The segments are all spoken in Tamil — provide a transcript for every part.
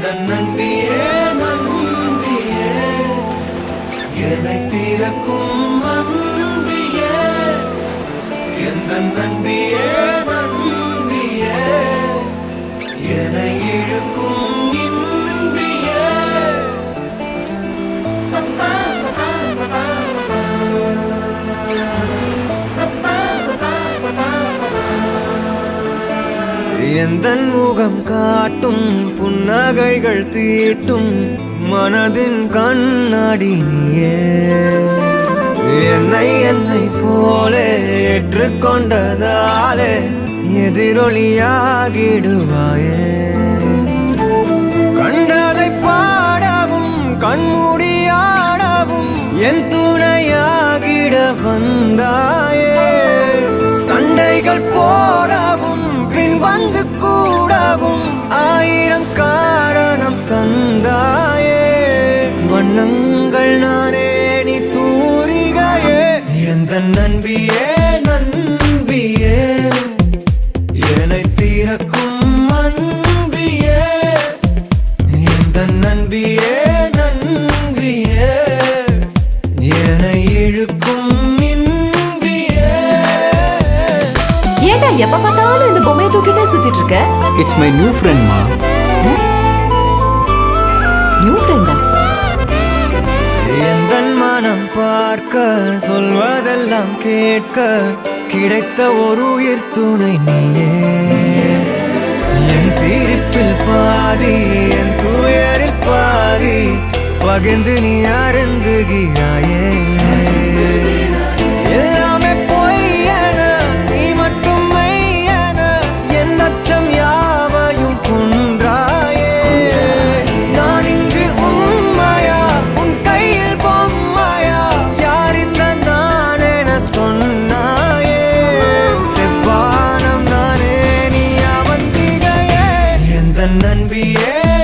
எந்த நம்பியே நம்பியே என்னை தீரக்கும் நம்பியே எந்த நம்பியே நம்பியே என்னை இழுக்கும் எந்தன் முகம் காட்டும் புன்னகைகள் தீட்டும் மனதின் கண்ணாடி நீயே. என்னை என்னை போலே ஏற்றுக்கொண்டதாலே எதிரொலியாகிடுவாயே. கண்டதை பாடவும் கண்மூடியாடவும் என் துணையாகிட வந்தாயே எந்த நண்பியே நண்பியே. என்னை தீரக்கும் அன்பியே. எந்த நண்பியே நண்பியே. என்னை இழுக்கும் ஏன்டா எப்ப பார்த்தாலும் இந்த பொம்மையை தூக்கிட்டே சுத்திட்டு இருக்க? இட்ஸ் மை நியூ ஃப்ரெண்ட் எந்த பார்க்க சொல்வதெல்லாம் கேட்க கிடைத்த ஒரு உயிர் துணை நீயே. என் சிரிப்பில் பாதி என் துயரில் பாதி பகிர்ந்து நீ அருந்துகிறாயே. எந்த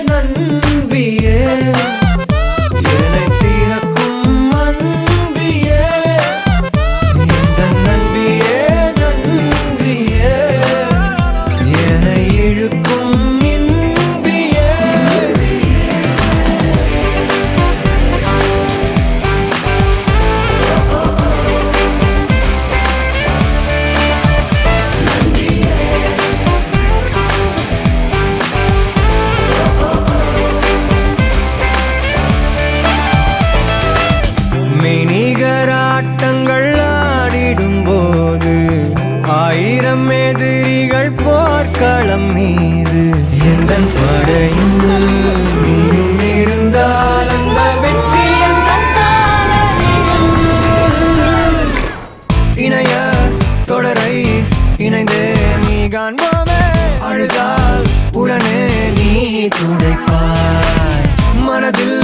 காண்போமே அழுதால் உடனே நீ துடைப்பாய். மனதில்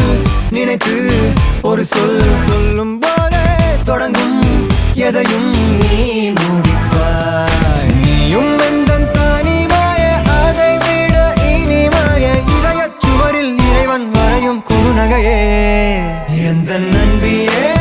நினைத்து ஒரு சொல் சொல்லும் போதே தொடங்கும் எதையும் நீ முடிப்பாய். நீயும் எந்தன் தனிமாய அதை விட இனிமாய இதய சுவரில் இறைவன் வரையும் குறுநகையே. எந்த நன்பியே